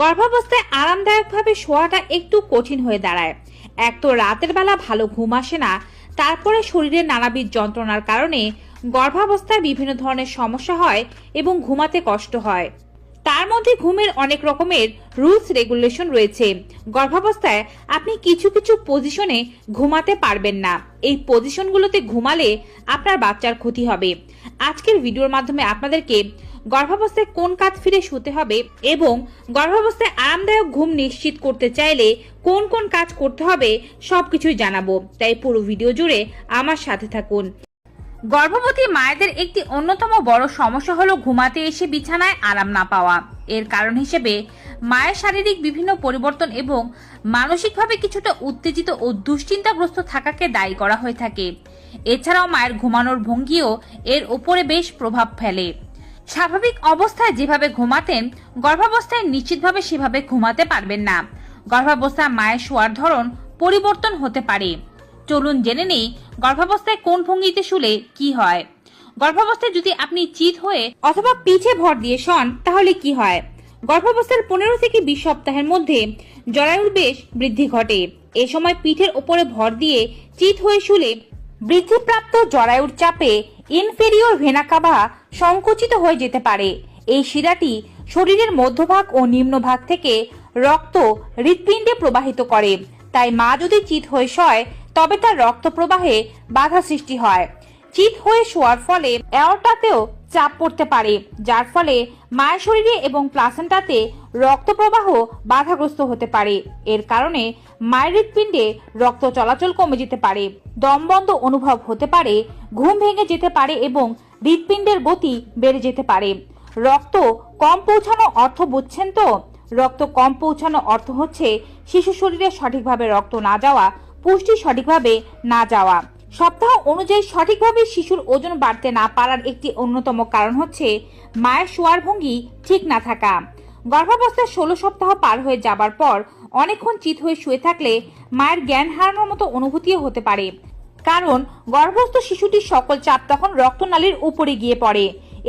গর্ভাবস্থায় আরামদায়কভাবে শোয়াটা একটু কঠিন হয়ে দাঁড়ায়। এক তো রাতের বেলা ভালো ঘুম আসে না, তারপরে শরীরে নানাবিধ যন্ত্রণার কারণে গর্ভাবস্থায় বিভিন্ন ধরনের সমস্যা হয় এবং ঘুমাতে কষ্ট হয়। তার মধ্যে ঘুমের অনেক রকমের রুলস রেগুলেশন রয়েছে। গর্ভাবস্থায় আপনি কিছু কিছু পজিশনে ঘুমাতে পারবেন না। এই পজিশনগুলোতে ঘুমালে আপনার বাচ্চার ক্ষতি হবে। আজকের ভিডিওর মাধ্যমে আপনাদেরকে গর্ভাবস্থায় কোন কাজ ফিরে শুতে হবে এবং গর্ভাবস্থায় আরামদায়ক ঘুম নিশ্চিত করতে চাইলে কোন কোন কাজ করতে হবে সবকিছুই জানাব। তাই পুরো ভিডিও জুড়ে আমার সাথে থাকুন। গর্ভবতী মায়েদের একটি অন্যতম বড় সমস্যা হলো ঘুমাতে এসে বিছানায় আরাম না পাওয়া। এর কারণ হিসেবে মায়ের শারীরিক বিভিন্ন পরিবর্তন এবং মানসিকভাবে কিছুটা উত্তেজিত ও দুশ্চিন্তাগ্রস্ত থাকাকে দায়ী করা হয়ে থাকে। এছাড়াও মায়ের ঘুমানোর ভঙ্গিও এর উপরে বেশ প্রভাব ফেলে। স্বাভাবিক অবস্থায় যেভাবে ঘুমাতেন গর্ভাবস্থায় নিশ্চিতভাবে সেভাবে ঘুমাতে পারবেন না। গর্ভাবস্থায় মায়ের শোয়ার ধরন পরিবর্তন হতে পারে। চলুন জেনে নেই গর্ভাবস্থায় কোন ভঙ্গিতে শুলে কি হয়। গর্ভাবস্থায় যদি আপনি চিত হয়ে অথবা পিঠে ভর দিয়ে শন তাহলে কি হয়? গর্ভাবস্থার পনেরো থেকে বিশ সপ্তাহের মধ্যে জরায়ুর বেশ বৃদ্ধি ঘটে। এ সময় পিঠের ওপরে ভর দিয়ে চিত হয়ে শুলে বৃদ্ধিপ্রাপ্ত জরায়ুর চাপে ইনফেরিয়র ভেনাকাভা সংকুচিত হয়ে যেতে পারে। এই শিরাটি শরীরের মধ্যভাগ ও নিম্নভাগ থেকে রক্ত হৃৎপিণ্ডে প্রবাহিত করে। তাই মা যদি চিত হয়ে শয়, তবে তার রক্ত প্রবাহে বাধা সৃষ্টি হয়। চিত হয়ে শোয়ার ফলে অ্যাওর্টাতেও চাপ পড়তে পারে, যার ফলে মায়ের শরীরে এবং প্লাসেন্টাতে রক্ত প্রবাহ বাধাগ্রস্ত হতে পারে। এর কারণে মায়ের হৃৎপিণ্ডে রক্ত চলাচল কমে যেতে পারে দমবন্ধ অনুভব হতে পারে, ঘুম ভেঙে যেতে পারে এবং হৃৎপিণ্ডের গতি বেড়ে যেতে পারে। রক্ত কম পৌঁছানো অর্থ বুঝছেন তো? রক্ত কম পৌঁছানো অর্থ হচ্ছে শিশু শরীরে সঠিকভাবে রক্ত না যাওয়া, পুষ্টি সঠিকভাবে না যাওয়া। সপ্তাহ অনুযায়ী সঠিকভাবে শিশুর ওজন বাড়তে না পারার একটি অন্যতম কারণ হচ্ছে মায়ের শোয়ার ভঙ্গি ঠিক না থাকা। গর্ভাবস্থায় ষোলো সপ্তাহ পার হয়ে যাবার পর অনেকক্ষণ চিত হয়ে শুয়ে থাকলে মায়ের জ্ঞান হারানোর মতো অনুভূতিও হতে পারে। কারণ গর্ভস্থ শিশুটির সকল চাপ তখন রক্তনালীর উপরে গিয়ে পড়ে।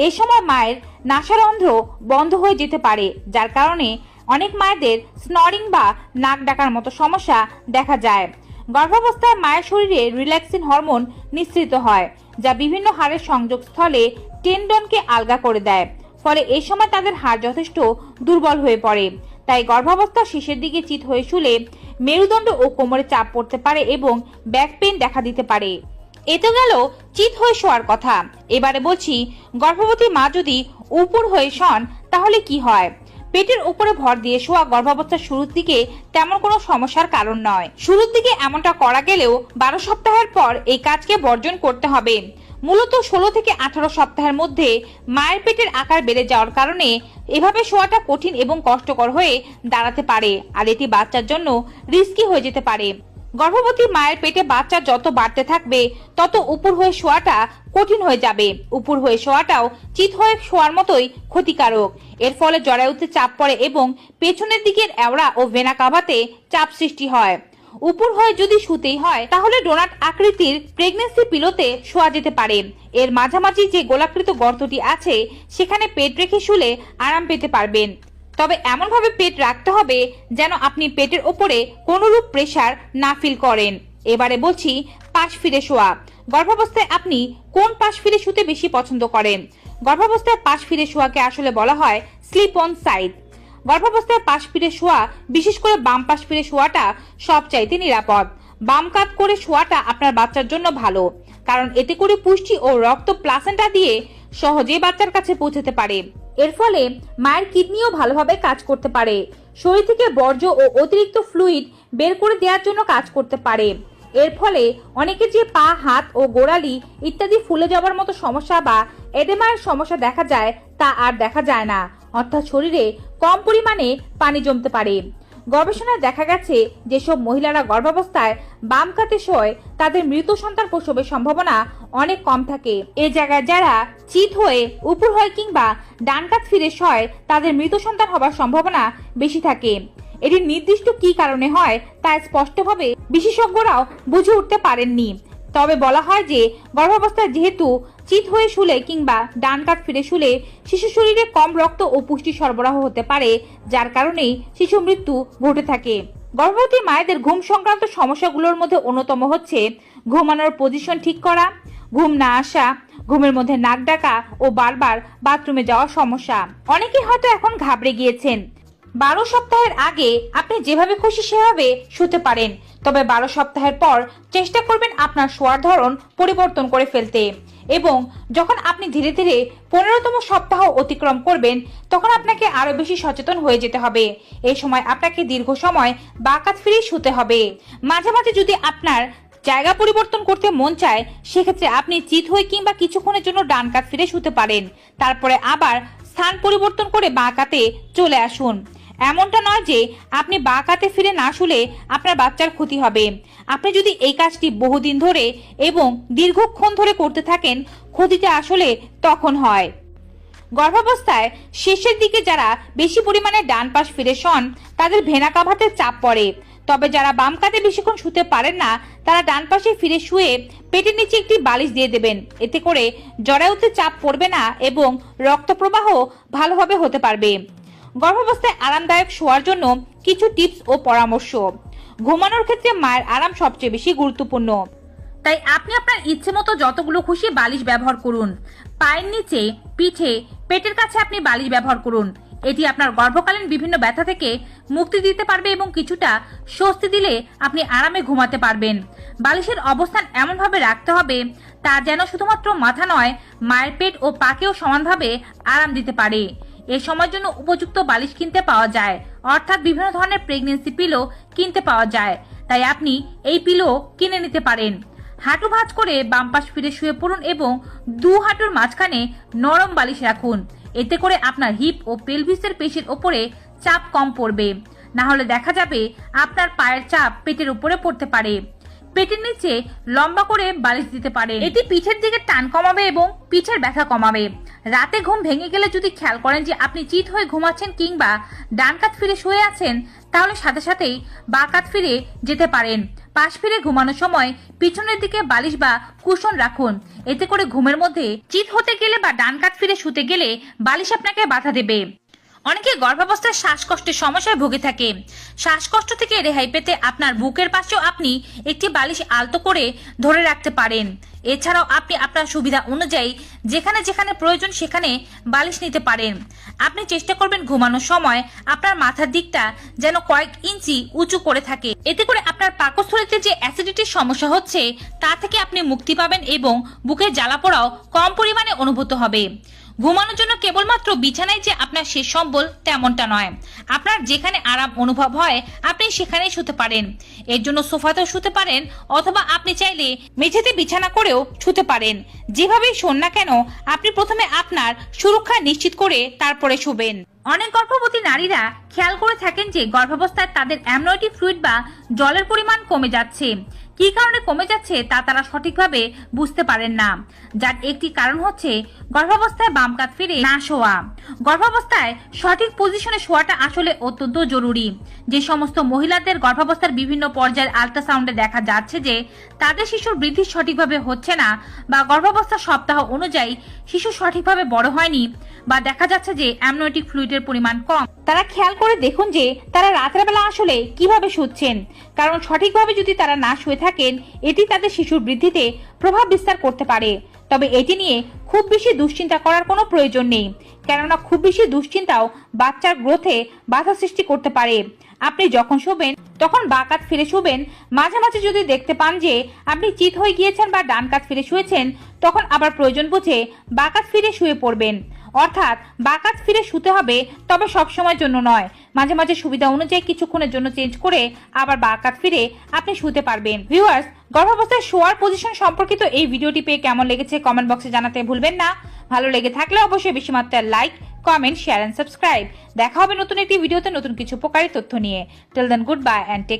এ সময় মায়ের নাসারন্ধ্র বন্ধ হয়ে যেতে পারে, যার কারণে অনেক মায়েদের স্নরিং বা নাক ডাকার মতো সমস্যা দেখা যায়। গর্ভাবস্থায় মায়ের শরীরে রিল্যাক্সিন হরমোন নিঃসৃত হয়, যা বিভিন্ন হাড়ের সংযোগস্থলে টেন্ডনকে আলগা করে দেয়। ফলে এই সময় তাদের হাড় যথেষ্ট দুর্বল হয়ে পড়ে। তাই গর্ভাবস্থা শেষের দিকে চিত হয়ে শুলে মেরুদণ্ড ও কোমরে চাপ পড়তে পারে এবং ব্যাক পেন দেখা দিতে পারে। এতে গেল চিত হয়ে শোয়ার কথা। এবারে বলছি, গর্ভবতী মা যদি উপর হয়ে শন তাহলে কি হয়? পেটের উপরে ভর দিয়ে শোয়া গর্ভাবস্থার শুরুর দিকে তেমন কোনো সমস্যার কারণ নয়। শুরুর দিকে এমনটা করা গেলেও বারো সপ্তাহের পর এই কাজকে বর্জন করতে হবে। মূলত ষোলো থেকে আঠারো সপ্তাহের মধ্যে মায়ের পেটের আকার বেড়ে যাওয়ার কারণে এভাবে শোয়াটা কঠিন এবং কষ্টকর হয়ে দাঁড়াতে পারে, আর এটি বাচ্চার জন্য রিস্কি হয়ে যেতে পারে। গর্ভবতী মায়ের পেটে বাচ্চা যত বাড়তে থাকবে, তত উপর হয়ে শোয়াটা কঠিন হয়ে যাবে। উপর হয়ে শোয়াটাও চিত হয়ে শোয়ার মতোই ক্ষতিকারক। এর ফলে জরায়ুতে চাপ পড়ে এবং পেছনের দিকের অ্যাওড়া ও ভেনা কাভাতে চাপ সৃষ্টি হয়। উপর হয়ে যদি শুতেই হয়, তাহলে ডোনাট আকৃতির প্রেগনেন্সি পিলোতে শোয়া যেতে পারে। এর মাঝামাঝি যে গোলাকৃত গর্তটি আছে, সেখানে পেট রেখে শুলে আরাম পেতে পারবেন। তবে এমনভাবে পেট রাখতে হবে যেন আপনি পেটের ওপরে কোনোরূপ প্রেসার না ফিল করেন। এবারে বলছি, পাশ ফিরে শোয়া। গর্ভাবস্থায় আপনি কোন পাশ ফিরে শুতে বেশি পছন্দ করেন? গর্ভাবস্থায় পাশ ফিরে শোয়াকে আসলে বলা হয় স্লিপ অন সাইড গর্ভাবস্থায় পাশ ফিরে শোয়া, বিশেষ করে বাম পাশ ফিরে শোয়াটা সবচাইতে নিরাপদ। বাম কাত করে শোয়াটা আপনার বাচ্চার জন্য ভালো, কারণ এতে করে পুষ্টি ও রক্ত প্লাসেন্টা দিয়ে সহজেই বাচ্চার কাছে পৌঁছাতে পারে। এর ফলে মায়ের কিডনিও ভালোভাবে কাজ করতে পারে। শরীর থেকে বর্জ্য ও অতিরিক্ত ফ্লুইড বের করে দেওয়ার জন্য কাজ করতে পারে। এর ফলে অনেকের যে পা, হাত ও গোড়ালি ইত্যাদি ফুলে যাওয়ার মতো সমস্যা বা এডেমার সমস্যা দেখা যায়, তা আর দেখা যায় না। অর্থাৎ শরীরে কম পরিমাণে পানি জমতে পারে। গবেষণায় দেখা গেছে যেসব মহিলারা গর্ভাবস্থায় বাম কাতে শোয়, তাদের মৃত সন্তান প্রসবের সম্ভাবনা অনেক কম থাকে। এ জায়গায় যারা চিত হয়ে, উপর হয় কিংবা ডান কাত ফিরে শয়, তাদের মৃত সন্তান হবার সম্ভাবনা বেশি থাকে। এটি নির্দিষ্ট কি কারণে হয় তা স্পষ্টভাবে বিশেষজ্ঞরাও বুঝে উঠতে পারেননি। তবে বলা হয় যে গর্ভাবস্থায় যেহেতু চিত হয়ে শুলে কিংবা ডান কাত ফিরে শুলে শিশু শরীরে কম রক্ত ও পুষ্টি সরবরাহ হতে পারে, যার কারণেই শিশু মৃত্যু ঘটে থাকে। গর্ভবতী মায়েদের ঘুম সংক্রান্ত সমস্যাগুলোর মধ্যে অন্যতম হচ্ছে ঘুমানোর পজিশন ঠিক করা, ঘুম না আসা, ঘুমের মধ্যে নাক ডাকা ও বারবার বাথরুমে যাওয়ার সমস্যা। অনেকে হয়তো এখন ঘাবড়ে গিয়েছেন। বারো সপ্তাহের আগে আপনি যেভাবে খুশি সেভাবে শুতে পারেন। তবে বারো সপ্তাহের পর চেষ্টা করবেন আপনার শোয়ার ধরন পরিবর্তন করে ফেলতে। এবং যখন আপনি ধীরে ধীরে পনেরোতম সপ্তাহ অতিক্রম করবেন, তখন আপনাকে আরও বেশি সচেতন হয়ে যেতে হবে। এই সময় আপনাকে দীর্ঘ সময় বাকাত ফিরেই শুতে হবে। মাঝে মাঝে যদি আপনার জায়গা পরিবর্তন করতে মন চায়, সেক্ষেত্রে আপনি চিত হয়ে কিংবা কিছুক্ষণের জন্য ডান কাত ফিরে শুতে পারেন। তারপরে আবার স্থান পরিবর্তন করে বাঁ কাতে চলে আসুন। এমনটা নয় যে আপনি বাঁ কাতে ফিরে না শুলে আপনার বাচ্চার ক্ষতি হবে। আপনি যদি এই কাজটি বহুদিন ধরে এবং দীর্ঘক্ষণ ধরে করতে থাকেন, ক্ষতিটা আসলে তখন হয়। গর্ভাবস্থায় শেষের দিকে যারা বেশি পরিমাণে ডান পাশ ফিরে শন তাদের ভেনা কাভাতে চাপ পড়ে। তবে যারা বাম কাতে বেশিক্ষণ শুতে পারেন না, তারা ডান পাশে ফিরে শুয়ে পেটের নিচে একটি বালিশ দিয়ে দেবেন। এতে করে জরায়ুতে চাপ পড়বে না এবং রক্ত প্রবাহ ভালোভাবে হতে পারবে। গর্ভাবস্থায় আরামদায়ক শোয়ার জন্য কিছু টিপস ও পরামর্শ। ঘুমানোর ক্ষেত্রে মায়ের আরাম সবচেয়ে বেশি গুরুত্বপূর্ণ। তাই আপনি আপনার ইচ্ছে মতো যতগুলো খুশি বালিশ ব্যবহার করুন। পায়ের নিচে, পিঠে, পেটের কাছে আপনি বালিশ ব্যবহার করুন। এটি আপনার গর্ভকালীন বিভিন্ন ব্যথা থেকে মুক্তি দিতে পারবে এবং কিছুটা স্বস্তি দিলে আপনি আরামে ঘুমাতে পারবেন। বালিশের অবস্থান এমনভাবে রাখতে হবে, তা যেন শুধুমাত্র মাথা নয়, মায়ের পেট ও পাকেও সমানভাবে আরাম দিতে পারে। এ সময়ের জন্য উপযুক্ত বালিশ কিনতে পাওয়া যায়। অর্থাৎ বিভিন্ন ধরনের প্রেগনেন্সি পিলো কিনতে পাওয়া যায়। তাই আপনি এই পিলো কিনে নিতে পারেন। হাঁটু ভাঁজ করে বাম পাশ ফিরে শুয়ে পড়ুন এবং দু হাঁটুর মাঝখানে নরম বালিশ রাখুন। এতে করে আপনার হিপ ও পেলভিসের পেশির ওপরে চাপ কম পড়বে। না হলে দেখা যাবে আপনার পায়ের চাপ পেটের উপরে পড়তে পারে। পেটের নিচে লম্বা করে বালিশ দিতে পারে। এটি পিঠের দিকে টান কমাবে এবং পিঠের ব্যথা কমাবে। রাতে ঘুম ভেঙে গেলে যদি খেয়াল করেন যে আপনি চিত হয়ে ঘুমাচ্ছেন কিংবা ডান কাত ফিরে শুয়ে আছেন, তাহলে সাথে সাথেই বা কাত ফিরে যেতে পারেন। পাশ ফিরে ঘুমানোর সময় পিছনের দিকে বালিশ বা কুশন রাখুন। এতে করে ঘুমের মধ্যে চিত হতে গেলে বা ডান কাত ফিরে শুতে গেলে বালিশ আপনাকে বাধা দেবে। অনেকে গর্ভাবস্থায় শ্বাসকষ্টের সমস্যায় ভুগে থাকে। শ্বাসকষ্ট থেকে রেহাই পেতে আপনার বুকের পাশেও আপনি একটি বালিশ আলতো করে ধরে রাখতে পারেন। এছাড়াও আপনি আপনার সুবিধা অনুযায়ী যেখানে যেখানে প্রয়োজন সেখানে বালিশ নিতে পারেন। আপনি চেষ্টা করবেন ঘুমানোর সময় আপনার মাথার দিকটা যেন কয়েক ইঞ্চি উঁচু করে থাকে। এতে করে আপনার পাকস্থলীতে যে অ্যাসিডিটির সমস্যা হচ্ছে, তা থেকে আপনি মুক্তি পাবেন এবং বুকের জ্বালা পোড়াও কম পরিমাণে অনুভূত হবে। ঘুমানোর জন্য কেবলমাত্র বিছানায় যে আপনার শেষ সম্বল তেমনটা নয়। আপনার যেখানে আরাম অনুভব হয়, আপনি সেখানেই শুতে পারেন। এর জন্য সোফাতেও শুতে পারেন, অথবা আপনি চাইলে মেঝেতে বিছানা করেও শুতে পারেন। যেভাবেই শোন না কেন, আপনি প্রথমে আপনার সুরক্ষা নিশ্চিত করে তারপরে শুবেন। অনেক গর্ভবতী নারীরা খেয়াল করে থাকেন যে গর্ভাবস্থায় তাদের অ্যামনয়েটিক ফ্লুইড বা জলের পরিমাণ কমে যাচ্ছে। কী কারণে কমে যাচ্ছে তা তারা সঠিকভাবে বুঝতে পারেন না। যার একটি কারণ হচ্ছে গর্ভাবস্থায় বাম কাত ফিরে না শোয়া। গর্ভাবস্থায় সঠিক পজিশনে শোয়াটা আসলে অত্যন্ত জরুরি। যে সমস্ত মহিলাদের গর্ভাবস্থার বিভিন্ন পর্যায়ের আল্ট্রাসাউন্ডে দেখা যাচ্ছে যে তাদের শিশুর বৃদ্ধি সঠিকভাবে হচ্ছে না বা গর্ভাবস্থার সপ্তাহ অনুযায়ী শিশু সঠিকভাবে বড় হয়নি বা দেখা যাচ্ছে যে অ্যামনোটিক ফ্লুইডের পরিমাণ কম। তারা খেয়াল করে দেখুন যে তারা রাতের বেলা আসলে কীভাবে শুচ্ছেন। কারণ সঠিকভাবে যদি তারা না শুয়ে থাকেন, এটি তাদের শিশুর বৃদ্ধিতে প্রভাব বিস্তার করতে পারে। তবে এটি নিয়ে খুব বেশি দুশ্চিন্তা করার কোনো প্রয়োজন নেই। কেননা খুব বেশি দুশ্চিন্তাও বাচ্চার গ্রোথে বাধা সৃষ্টি করতে পারে। আপনি যখন শোবেন, তখন বা কাত ফিরে শুবেন। মাঝে মাঝে যদি দেখতে পান যে আপনি চিত হয়ে গিয়েছেন বা ডান কাত ফিরে শুয়েছেন, তখন আবার প্রয়োজন বুঝে বা বাকাত ফিরে শুয়ে পড়বেন। অর্থাৎ বাকাত ফিরে শুতে হবে, তবে সব সময়ের জন্য নয়। মাঝে মাঝে সুবিধা অনুযায়ী কিছুক্ষণের জন্য চেঞ্জ করে আবার বাকাত ফিরে আপনি শুতে পারবেন। ভিউয়ার্স, গর্ভাবস্থায় শোয়ার পজিশন সম্পর্কিত এই ভিডিওটি পেয়ে কেমন লেগেছে কমেন্ট বক্সে জানাতে ভুলবেন না। ভালো লেগে থাকলে অবশ্যই বেশি মাত্রায় like comment share and subscribe দেখা হবে নতুন একটি ভিডিওতে নতুন কিছু উপকারী তথ্য নিয়ে। Till then good bye and take